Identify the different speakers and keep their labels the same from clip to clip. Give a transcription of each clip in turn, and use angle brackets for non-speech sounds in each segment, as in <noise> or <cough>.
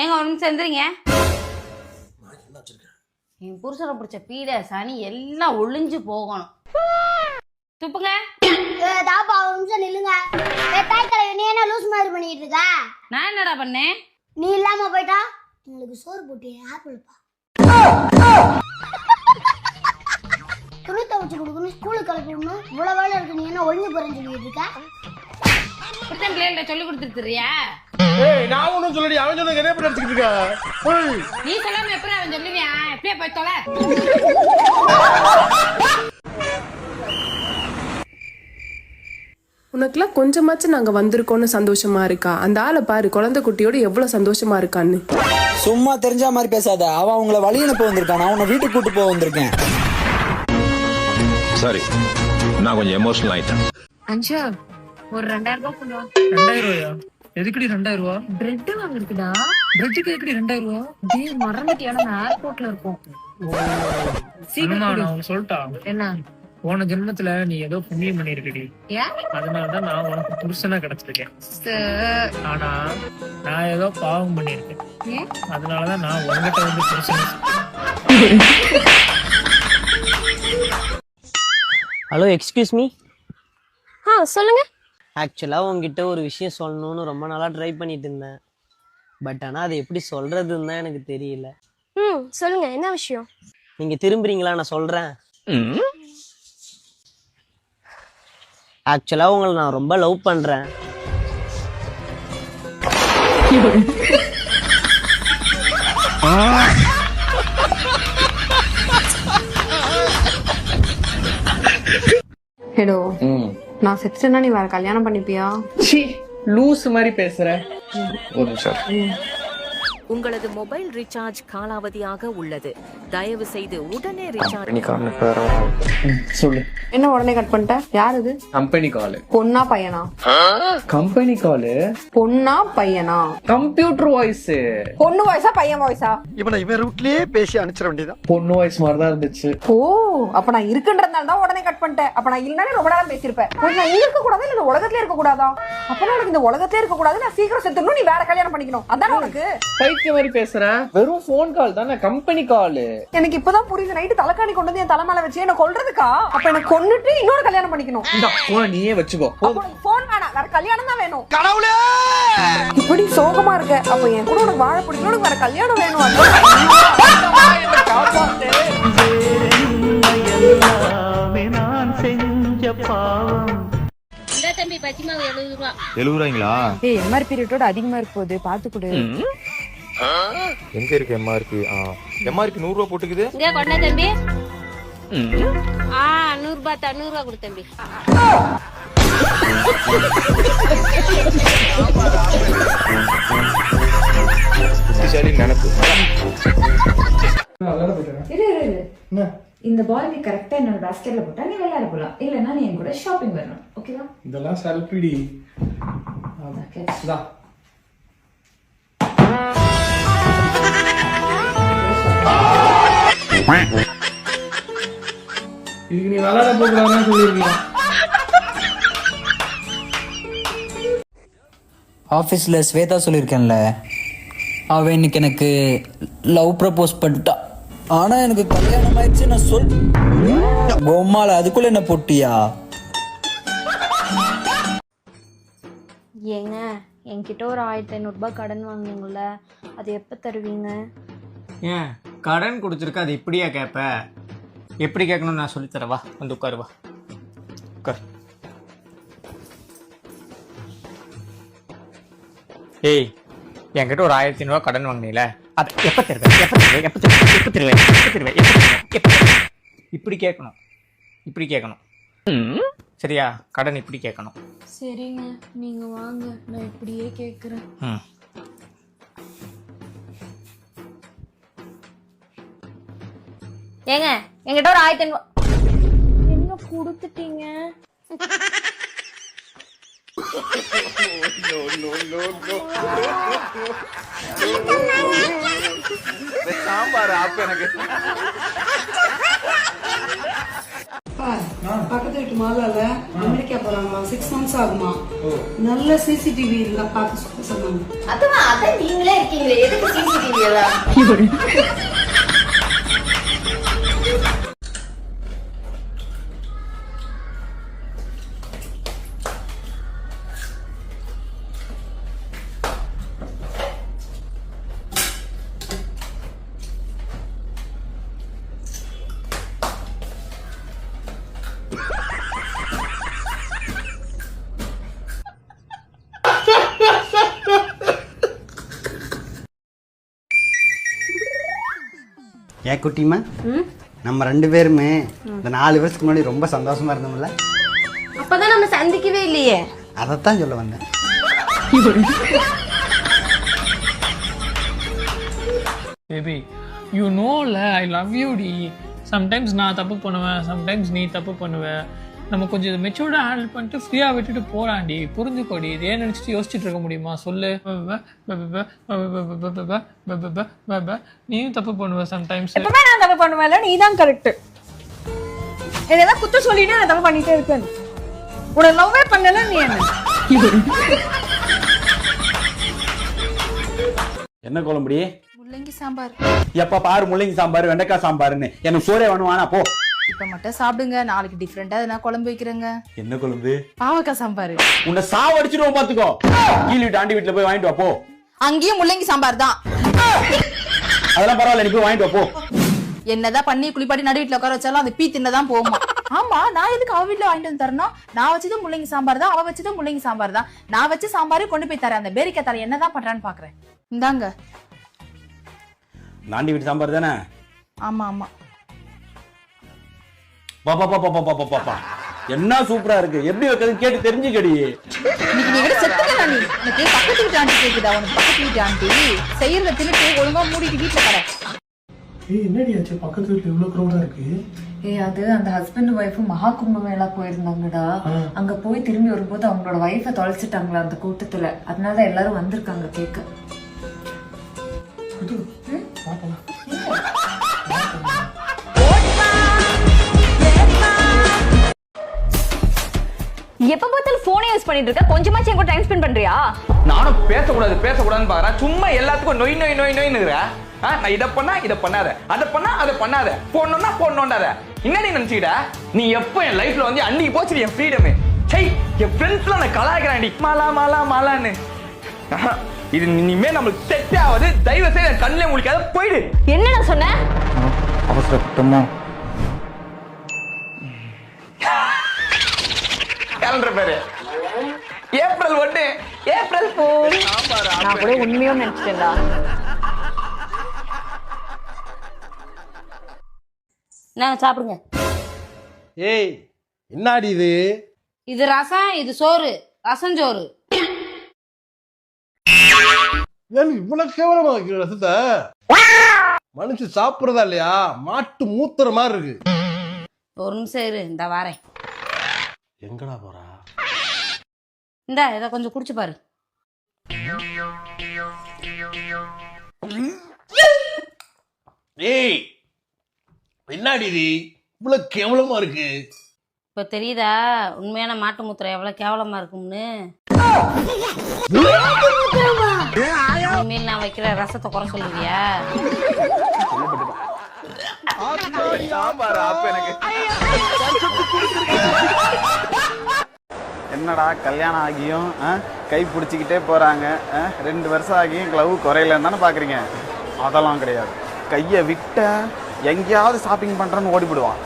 Speaker 1: ஏங்க ஒரு நிமிஷம் எந்திரிங்க
Speaker 2: நான் என்ன வச்சிருக்கேன்?
Speaker 1: என் புருஷனை பிடிச்ச பீடை சனி எல்லாம் ஒளிஞ்சு போகணும். துப்புங்க.
Speaker 3: தாப்பா ஒரு நிமிஷம் நில்லுங்க. தாய் தலைவி நீ என்ன லூஸ் மாதிரி பண்ணிட்டு இருக்க?
Speaker 1: நான் என்னடா பண்ணேன்?
Speaker 3: நீ இல்லாம போயிட்டா? உங்களுக்கு சோறு போட்டு ஆப்பிள்ப்பா துணி துவைச்சு கொடுக்கணும் ஸ்கூலுக்கு கிளப்பி விடணும். இவ்வளவு வேலை இருக்கு நீ என்ன ஒழுங்கு போறேன்னு சொல்லிட்டு இருக்க?
Speaker 1: இப்படித்தான் பிள்ளைகிட்ட சொல்லி கொடுத்துருக்கிறியா?
Speaker 2: ஏய் நான் ஒன்றும் சொல்லடி அவன் சொன்ன என்ன பண்ணி அடிச்சுக்கிட்டு இருக்க? ஏய்,
Speaker 1: நீ சொல்லாம எப்படி அவன் சொல்லுவியான் எப்படியே போய் தொலை.
Speaker 4: உனக்குலாம் கொஞ்சமாச்சும் நாங்க வந்திருக்கோம்னு சந்தோஷமா இருக்கா? அந்த ஆளை பாரு குழந்தை குட்டியோட எவ்வளவு சந்தோஷமா இருக்கான்னு.
Speaker 5: சும்மா தெரிஞ்ச மாதிரி பேசாத. அவன் உங்களை வழி அனுப்ப வந்திருக்கான். நான் உன்னை வீட்டுக்கு கூட்டு போக வந்திருக்கேன்.
Speaker 6: சாரி நான் கொஞ்சம் எமோஷனல் ஆயிட்டேன்.
Speaker 7: அஞ்சா. ஒரு ரெண்டாயிரம் ரூபாய் கொண்டு வா.
Speaker 8: ரெண்டாயிரம் ரூபாயா? எதுக்குடி ரெண்டாயிரம் ரூபா?
Speaker 7: பிரெட் வாங்கிருக்குடா
Speaker 8: பிரெட்டுக்கு எதுக்குடி ரெண்டாயிரம் ரூபா?
Speaker 7: டேய் மறந்துட்டியா? நம்ம ஏர்போர்ட்ல இருக்கோம்.
Speaker 8: அம்மா
Speaker 7: சீக்கிரம் கொடு.
Speaker 8: நான் உனக்கு சொல்லிட்டா
Speaker 7: என்ன?
Speaker 8: போன ஜென்மத்துல நீ ஏதோ புண்ணியம் பண்ணிருக்கடி
Speaker 7: ஏன்
Speaker 8: அதனாலதான் நான் உனக்கு புருஷனா கிடைச்சிருக்கேன்.
Speaker 7: ச-
Speaker 8: ஆனா நான் ஏதோ பாவம் பண்ணிருக்கேன்? அதனாலதான் நான் உங்ககிட்ட வந்து புருஷன்
Speaker 9: ஹலோ எக்ஸ்கியூஸ் மீ
Speaker 10: ஆ சொல்லுங்க.
Speaker 9: ஆக்சுவலாக உங்ககிட்ட ஒரு விஷயம் சொல்லணும்னு ரொம்ப நாளாக ட்ரை பண்ணிட்டு இருந்தேன். பட் ஆனால் அது எப்படி சொல்கிறதுன்னு தான் எனக்கு தெரியல.
Speaker 10: ம் சொல்லுங்க என்ன விஷயம்?
Speaker 9: நீங்கள் திரும்புறீங்களா? நான் சொல்கிறேன் ஆக்சுவலாக உங்களை நான் ரொம்ப லவ் பண்ணுறேன்
Speaker 11: ஹலோ நான் செத்துட்டேன்னா நீ வேற கல்யாணம் பண்ணிப்பியா?
Speaker 8: லூஸ் மாதிரி பேசுற. ஒரு நிமிஷம்.
Speaker 7: உங்களது மொபைல் ரீசார்ஜ் காலாவதியாக உள்ளது. தயவு செய்து உடனே ரீசார்ஜ்
Speaker 8: சொல்லு.
Speaker 11: என்ன உடனே கட் பண்ணிட்ட? யார் இது?
Speaker 8: Company call.
Speaker 11: பொண்ணா பையனா?
Speaker 8: Company call.
Speaker 11: பொண்ணா பையனா?
Speaker 8: Computer voice.
Speaker 11: பொண்ணு வாய்ஸா பையன் வாய்ஸா?
Speaker 5: இவனை இவன் ரூட்லயே பேசி அனுப்பிச்சிட வேண்டியதான்
Speaker 8: பொண்ணு வாய்ஸ் மாதிரி தான் இருந்துச்சு.
Speaker 11: ஓ அப்ப நான் இருக்குன்றதுனால தான் உடனே கட் பண்ணிட்டேன். அப்ப நான் இல்லைன்னு ரொம்ப நேரம் பேசியிருப்பேன். நான் இருக்க கூடாதா இல்ல இந்த உலகத்துல இருக்க கூடாதா அப்ப உனக்கு இந்த உலகத்துல இருக்க கூடாது நான் சீக்கிரம் செத்துடணும் நீ வேற கல்யாணம் பண்ணிக்கணும். அதானே உனக்கு?
Speaker 8: பைத்திய மாதிரி பேசுற? வெறும் போன் கால் தானே கம்பெனி கால்
Speaker 11: எனக்கு இப்பதான் புரியுது. நைட்டு தலைக்காணி கொண்டு வந்து என் தலைமையில வச்சு என்ன கொல்றதுக்கா? அப்ப எனக்கு கொன்னுட்டு இன்னொரு கல்யாணம் பண்ணிக்கணும்.
Speaker 8: இந்த போன நீயே வச்சுக்கோ.
Speaker 11: போன் வேணாம். வேற கல்யாணம் தான் வேணும். கடவுளே! இப்படி சோகமா இருக்க. அப்ப என் கூட உனக்கு வாழ பிடிக்கணும் உனக்கு வேற கல்யாணம் வேணும்
Speaker 1: இந்த தம்பி பச்சை மாவு எழுபது ரூபா.
Speaker 6: எழுபது ரூபாய்ங்களா?
Speaker 11: ஏய் எம்ஆர்பி ரேட்டோட அதிகமா இருக்க போகுது. பாத்து கொடு.
Speaker 6: எங்க இருக்கு எம்ஆர்பி எம்ஆர்பி நூறு ரூபா போட்டுக்குது.
Speaker 1: இங்க கொண்டா தம்பி. ஆ நூறு ரூபாய் தான் நூறு ரூபாய் கொடு தம்பி.
Speaker 6: புத்திசாலி நினைப்பு.
Speaker 7: இந்த பால் நீ கரெக்டா என்னோட பாஸ்கெட்ல போட்டா நீ விளையாட போலாம். இல்லன்னா நீ என் கூட ஷாப்பிங் வரணும். ஓகேவா
Speaker 8: இதெல்லாம் செல்பிடி இதுக்கு நீ விளையாட போகலாம் சொல்லிருக்கலாம்
Speaker 5: ஆஃபீஸில் ஸ்வேதா சொல்லியிருக்கேன்ல. அவன் இன்னைக்கு எனக்கு லவ் ப்ரப்போஸ் பண்ணிட்டா. ஆனால் எனக்கு கல்யாணம் ஆயிடுச்சு நான் சொல் பொம்மால அதுக்குள்ள என்ன பொட்டியா?
Speaker 10: ஏங்க என்கிட்ட ஒரு ஆயிரத்தி ஐநூறுரூபா கடன் வாங்குனீங்கல்ல அது எப்போ தருவீங்க?
Speaker 9: ஏன்? கடன் கொடுத்துருக்க அது இப்படியா கேட்ப எப்படி கேட்கணும்னு நான் சொல்லித்தரவா வந்து உட்காருவா உட்கார். ஏய் என்கிட்ட ஒரு ஆயிரத்தி ஐநூறுவா கடன் வாங்கினீல அது எப்போ தருவேன் எப்போ தருவேன் எப்போ தருவேன் எப்போ தருவேன் எப்போ தருவேன் எப்போ தருவேன் எப்போ தருவேன் இப்படி கேட்கணும். இப்படி கேட்கணும். சரியா? கடன் இப்படி கேட்கணும்.
Speaker 10: சரிங்க நீங்க வாங்க. நான் இப்படியே கேட்குறேன்
Speaker 9: ம்
Speaker 10: ஏங்க என்கிட்ட ஒரு ஆயிரத்தி ஐநூறு என்ன கொடுத்துட்டீங்க?
Speaker 6: சாம்பார் ஆப்பு எனக்கு
Speaker 11: பக்கத்து வீட்டு மாலால அமெரிக்கா போறாங்க சிக்ஸ் மந்த்ஸ் ஆகுமா? நல்ல சிசிடிவி எல்லாம் சொல்ல சொன்னாங்க
Speaker 1: அதுவா அதான் நீங்களே இருக்கீங்களே. எதுக்கு சிசிடிவி எல்லாம்? <laughs>
Speaker 12: ஏன் குட்டிமா நம்ம ரெண்டு பேருமே இந்த நாலு வருஷத்துக்கு முன்னாடி ரொம்ப சந்தோஷமா இருந்தோம்ல.
Speaker 13: அப்பதான் நம்ம சந்திக்கவே இல்லையே.
Speaker 12: அதைத்தான் சொல்ல வந்தேன்.
Speaker 8: பேபி யூ நோல ஐ லவ் யூ டி. சம்டைம்ஸ் நான் தப்பு பண்ணுவேன் சம்டைம்ஸ் நீ தப்பு பண்ணுவ. நம்ம கொஞ்சம் இதை மெச்சூர்டாக ஹேண்டில் பண்ணிட்டு ஃப்ரீயாக விட்டுட்டு போறாண்டி புரிஞ்சுக்கோடி. இதே நினச்சிட்டு யோசிச்சுட்டு இருக்க முடியுமா? சொல்லு. நீயும் தப்பு பண்ணுவ சம்டைம்ஸ்
Speaker 11: எப்பவுமே நான் தப்பு பண்ணுவேன்ல நீ தான் கரெக்ட் ஏதாவது குத்தம் சொல்லிட்டு நான் தப்பு பண்ணிட்டே இருக்கேன் உன்னை லவ்வே பண்ணல நீ என்ன?
Speaker 14: என்ன குழம்புடி
Speaker 13: முள்ளங்கி சாம்பார்.
Speaker 14: எப்ப பாரு முள்ளங்கி சாம்பார் வெண்டைக்காய் சாம்பார்னு எனக்கு சோறே வேணும்? வேணா போ.
Speaker 13: இப்ப மட்டும் சாப்பிடுங்க. நாளைக்கு டிஃப்ரெண்டா எதனா குழம்பு வைக்கிறேங்க.
Speaker 14: என்ன குழம்பு?
Speaker 13: பாவக்காய் சாம்பார்.
Speaker 14: உன்னை சாவடிச்சிடுவோம் பாத்துக்கோ. கீழ் வீட்டு ஆண்டி வீட்டுல போய் வாங்கிட்டு வா போ.
Speaker 13: அங்கேயும் முள்ளங்கி சாம்பார் தான்.
Speaker 14: அதெல்லாம் பரவாயில்ல நீ போய் வாங்கிட்டு வா போ.
Speaker 13: என்னதான் பண்ணி குளிப்பாட்டி நடு வீட்டுல உட்கார வச்சாலும் அது பீ தின்னதான் போகுமா? ஆமா நான் எதுக்கு அவ வீட்டுல வாங்கிட்டு வந்து தரணும்? நான் வச்சது முள்ளங்கி சாம்பார் தான் அவ வச்சது முள்ளங்கி சாம்பார் தான். நான் வச்ச சாம்பாரே கொண்டு போய் தரேன். அந்த பேரிக்கா தர என்னதான் பண்றான்னு பாக்குறேன். இந்தாங்க.
Speaker 14: இந்த ஆண்டி வீட்டு சாம்பார் தானே?
Speaker 13: ஆமா ஆமா.
Speaker 14: பாப்பா பாப்பா பாப்பா பாப்பா பாப்பா என்ன சூப்பரா இருக்கு? எப்படி வைக்கிறது கேட்டு தெரிஞ்சுக்கடி.
Speaker 13: இன்னைக்கு நீ கூட செத்துக்கலாம் நீ. எனக்கு பக்கத்து வீட்டு ஆண்டி கேக்குதா? உனக்கு பக்கத்து வீட்டு ஆண்டி. செய்யறத தின்னுட்டு ஒழுங்கா மூடிட்டு வீட்டுல கடை.
Speaker 14: என்னடி ஆச்சு? பக்கத்து வீட்டுல இவ்வளவு க்ரௌடா இருக்கு?
Speaker 15: ஏய் அது அந்த ஹஸ்பண்ட் ஒய்ஃபும் மகா கும்பமேளா போயிருந்தாங்கடா. அங்க போய் திரும்பி வரும்போது அவங்களோட ஒய்ஃபை தொலைச்சிட்டாங்களா அந்த கூட்டத்துல. அதனால தான் எல்லாரும் வந்திருக்காங்க கேட்க
Speaker 13: எப்ப பார்த்தாலும் போனே யூஸ் பண்ணிட்டு இருக்க? கொஞ்சமாச்சும் என் கூட டைம் ஸ்பெண்ட் பண்றியா?
Speaker 16: நானும் பேசக்கூடாது பேசக்கூடாதுன்னு பாக்குறேன். சும்மா எல்லாத்துக்கும் நொய் நொய் நொய் நொய்னுங்கிற நான் இதை பண்ணா இதை பண்ணாத. அதை பண்ணா அதை பண்ணாத. போடணும்னா என்ன நீ நினைச்சுக்கிட்ட? நீ எப்போ என் லைஃப்ல வந்து அன்னைக்கு போச்சு என் ஃப்ரீடமே சை என் ஃப்ரெண்ட்ஸ்லாம் நான் கலாய்க்கிறேன்டி மாலா மாலா மாலான்னு. இது இனிமே நம்மளுக்கு செட் ஆகுது. தயவு செய்து கண்ணிலே முழிக்காத போயிடு.
Speaker 13: என்ன நான் சொன்னேன்
Speaker 5: அவசரப்பட்டமா
Speaker 16: கேலண்டர் பேரு. ஏப்ரல் ஒன்று ஏப்ரல் ஃபோர்.
Speaker 13: நான் கூட உண்மையோ நினைச்சிட்டேன்டா.
Speaker 1: நான் சாப்பிடுங்க.
Speaker 14: ஏய் என்னடி இது?
Speaker 1: இது ரசம் இது சோறு. ரசம் சோறு
Speaker 14: ஏன் இவ்வளவு கேவலமா வைக்கிற ரசத்தை? மனுஷன் சாப்பிடுறதா இல்லையா? மாட்டு மூத்துற மாதிரி இருக்கு.
Speaker 1: ஒரு நிமிஷம் இரு இந்த வாரேன்.
Speaker 14: எங்கடா போறா?
Speaker 1: இந்த இதை கொஞ்சம் குடிச்சு பாரு.
Speaker 14: ஏய் என்னடி இது? இவ்வளவு கேவலமா இருக்கு.
Speaker 1: இப்போ தெரியுதா? உண்மையான மாட்டு மூத்திரம் எவ்வளவு கேவலமா இருக்கும்னு? இனிமேல் நான் வைக்கிற ரசத்தை குறை சொல்லுவியா?
Speaker 12: என்னடா கல்யாணம் ஆகியும் ஆ, கை பிடிச்சிக்கிட்டே போறாங்க ஆ, ரெண்டு வருஷம் ஆகியும் க்ளவ் குறையலன்னு தானே பாக்குறீங்க? அதெல்லாம் கிடையாது. கையை விட்ட எங்கேயாவது ஷாப்பிங் பண்றேன்னு ஓடிவிடுவான்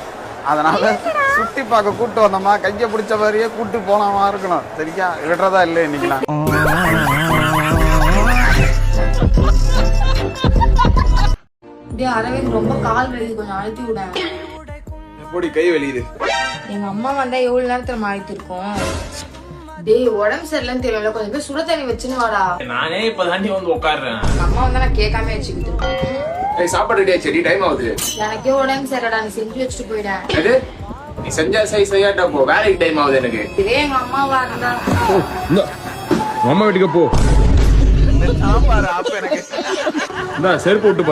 Speaker 12: அதனால சுத்தி பார்க்க கூட்டு வந்தோமா கையை பிடிச்ச மாதிரியே கூட்டு போனாமா இருக்கணும். சரியா விடுறதா இல்லை இன்னைக்கு <laughs> <laughs> <laughs>
Speaker 13: டேய் அரவிந்த் ரொம்ப கால் வலி கொஞ்சம் அழுத்தி விட.
Speaker 17: எப்படி கை வெளியுது
Speaker 13: எங்க அம்மா வந்தா எவ்வளவு நேரத்துல மாறிட்டு இருக்கோம் டேய் உடம்பு சரியில்லைன்னு தெரியல கொஞ்சம் போய் சுட தண்ணி வச்சுன்னு வாடா.
Speaker 8: நானே இப்ப தாண்டி வந்து உட்காடுறேன்
Speaker 13: அம்மா வந்தா நான் கேட்காம வச்சுக்கிட்டு இருக்கேன்.
Speaker 17: சாப்பாடு ரெடி ஆச்சு டைம் ஆகுது.
Speaker 13: எனக்கே உடம்பு சரிடா நீ செஞ்சு வச்சுட்டு போயிடேன்
Speaker 17: நீ செஞ்சா சை செய்யாட்டா போ. வேலைக்கு டைம் ஆகுது எனக்கு.
Speaker 13: இதே எங்க அம்மாவா இருந்தா.
Speaker 17: அம்மா வீட்டுக்கு போ.
Speaker 16: சாம்பார் அப்ப எனக்கு?
Speaker 17: செருப்பு விட்டு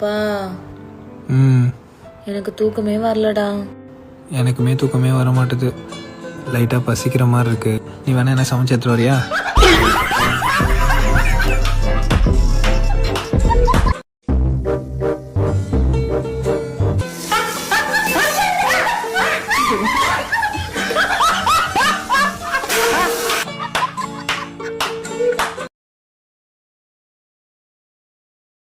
Speaker 17: பாருப்ப
Speaker 13: பாப்பா
Speaker 18: எனக்கு தூக்கமே வரலடா.
Speaker 19: எனக்குமே தூக்கமே வர மாட்டுது லைட்டாக பசிக்கிற மாதிரி இருக்கு நீ வேணா என்ன சமைச்சு எடுத்துட்டு வரியா?